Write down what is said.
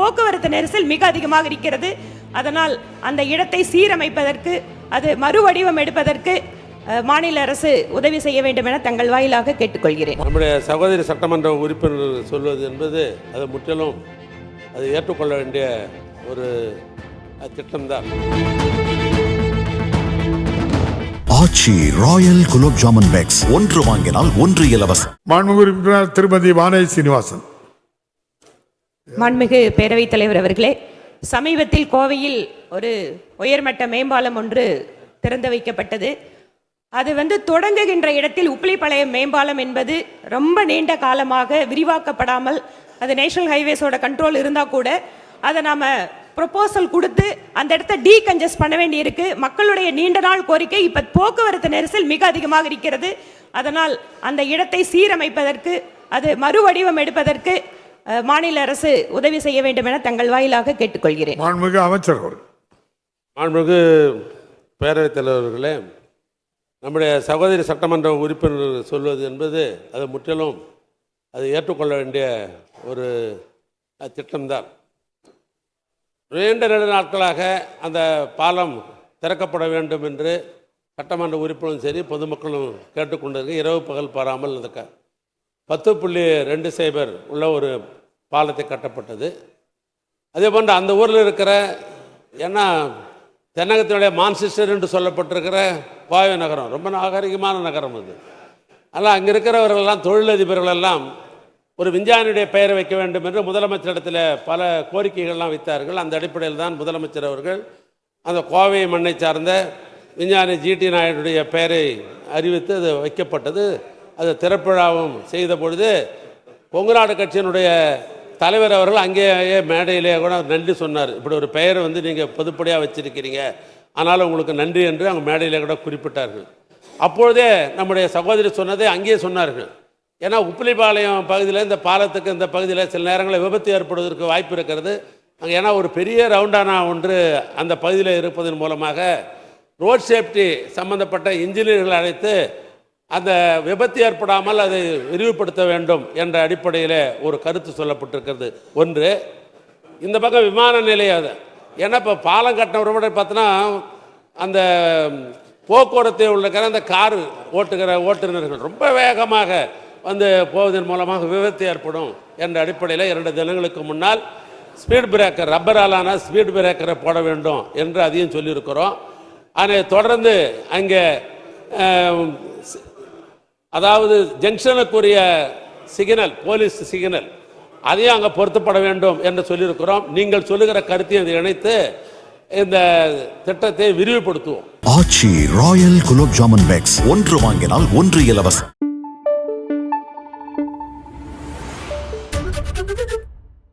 போக்குவரத்து நெரிசல் மிக அதிகமாக இருக்கிறது. அதனால் அந்த இடத்தை சீரமைப்பதற்கு அது மறுவடிவம் எடுப்பதற்கு மாநில அரசு உதவி செய்ய வேண்டும் என தங்கள் வாயிலாக கேட்டுக்கொள்கிறேன். நம்முடைய சகோதரி சட்டமன்ற உறுப்பினர் சொல்வது என்பது அது முற்றிலும் அது ஏற்றுக்கொள்ள வேண்டிய ஒரு திட்டம்தான். ஆச்சி ராயல் குலோப் ஜாமுன் பேக்ஸ் ஒன்று வாங்கினால் ஒன்று இலவசம். மாண்புமிகு உறுப்பினர் திருமதி வானதி சீனிவாசன். மாண்புமிகு பேரவைத் தலைவர் அவர்களே சமீபத்தில் கோவையில் ஒரு உயர்மட்ட மேம்பாலம் ஒன்று திறந்து வைக்கப்பட்டது. அது வந்து தொடங்குகின்ற இடத்தில் உப்பிலிப்பாளையம் மேம்பாலம் என்பது ரொம்ப நீண்ட காலமாக விரிவாக்கப்படாமல் அது நேஷனல் ஹைவேஸோட கண்ட்ரோல் இருந்தால் கூட அதை நாம் ப்ரொப்போசல் கொடுத்து அந்த இடத்த டீ டீகன்ஜஸ்ட் பண்ண வேண்டியிருக்கு. மக்களுடைய நீண்ட நாள் கோரிக்கை இப்போ போக்குவரத்து நெரிசல் மிக அதிகமாக இருக்கிறது. அதனால் அந்த இடத்தை சீரமைப்பதற்கு அது மறுவடிவம் எடுப்பதற்கு மாநில அரசு உதவி செய்ய வேண்டும் என தங்கள் வாயிலாக கேட்டுக்கொள்கிறேன். மாண்புமிகு அமைச்சர் அவர்கள். மாண்புமிகு பேரவைத் தலைவர்களே நம்முடைய சகோதரி சட்டமன்ற உறுப்பினர் சொல்வது என்பது அது முற்றிலும் அது ஏற்றுக்கொள்ள வேண்டிய ஒரு திட்டம்தான். நீண்ட நெடு நாட்களாக அந்த பாலம் திறக்கப்பட வேண்டும் என்று சட்டமன்ற உறுப்பினரும் சரி பொதுமக்களும் கேட்டுக்கொண்டிருக்க. இரவு பகல் பாராமல் அந்த பத்து புள்ளி ரெண்டு சைபர் உள்ள ஒரு பாலத்தை கட்டப்பட்டது. அதே போன்று அந்த ஊரில் இருக்கிற ஏன்னா தென்னகத்தினுடைய மான்செஸ்டர் என்று சொல்லப்பட்டிருக்கிற கோவை நகரம். ரொம்ப நாகரிகமான நகரம் அது. ஆனால் அங்கே இருக்கிறவர்களெல்லாம் தொழிலதிபர்கள் எல்லாம் ஒரு விஞ்ஞானியுடைய பெயரை வைக்க வேண்டும் என்று முதலமைச்சரிடத்தில் பல கோரிக்கைகள்லாம் வைத்தார்கள். அந்த அடிப்படையில் தான் முதலமைச்சர் அவர்கள் அந்த கோவை மண்ணை சார்ந்த விஞ்ஞானி ஜிடி நாயுடைய பெயரை அறிவித்து அது வைக்கப்பட்டது. அது திறப்பிழாவும் செய்த பொழுது கொங்குநாடு கட்சியினுடைய தலைவர் அவர்கள் அங்கேயே மேடையிலே கூட நன்றி சொன்னார். இப்படி ஒரு பெயரை வந்து நீங்கள் பொதுப்படியாக வச்சுருக்கிறீங்க. ஆனாலும் உங்களுக்கு நன்றி என்று அவங்க மேடையிலே கூட குறிப்பிட்டார்கள். அப்பொழுதே நம்முடைய சகோதரி சொன்னதை அங்கேயே சொன்னார்கள். ஏன்னா உப்பிலிபாளையம் பகுதியில் இந்த பாலத்துக்கு இந்த பகுதியில் சில நேரங்களில் விபத்து ஏற்படுவதற்கு வாய்ப்பு இருக்கிறது. அங்கே ஏன்னா ஒரு பெரிய ரவுண்டானா ஒன்று அந்த பகுதியில் இருப்பதன் மூலமாக ரோட் சேஃப்டி சம்பந்தப்பட்ட இன்ஜினியர்கள் அழைத்து அந்த விபத்து ஏற்படாமல் அதை விரிவுபடுத்த வேண்டும் என்ற அடிப்படையில் ஒரு கருத்து சொல்லப்பட்டிருக்கிறது. ஒன்று இந்த பக்கம் விமான நிலையம் அது. ஏன்னா இப்போ பாலம் கட்டின கூட பார்த்தோன்னா அந்த போக்குவரத்தை உள்ளக்கிற அந்த கார் ஓட்டுகிற ஓட்டுநர்கள் ரொம்ப வேகமாக வந்து போவதன் மூலமாக விபத்து ஏற்படும் என்ற அடிப்படையில் இரண்டு தினங்களுக்கு முன்னால் ஸ்பீட் பிரேக்கர் ரப்பராலான ஸ்பீட் பிரேக்கரை போட வேண்டும் என்று அதையும் சொல்லியிருக்கிறோம். அதை தொடர்ந்து அங்கே அதாவது ஜங்ஷனுக்குரிய சிக்னல் போலீஸ் சிக்னல் அதையும் அங்கே பொருத்தப்பட வேண்டும் என்று சொல்லியிருக்கிறோம். நீங்கள் சொல்லுகிற கருத்தையும் அதை இணைத்து இந்த திட்டத்தை விரிவுபடுத்துவோம். ஆச்சி ராயல் குலோப் ஜாமன் பேக்ஸ் ஒன்று வாங்கினால் ஒன்று இலவசம்.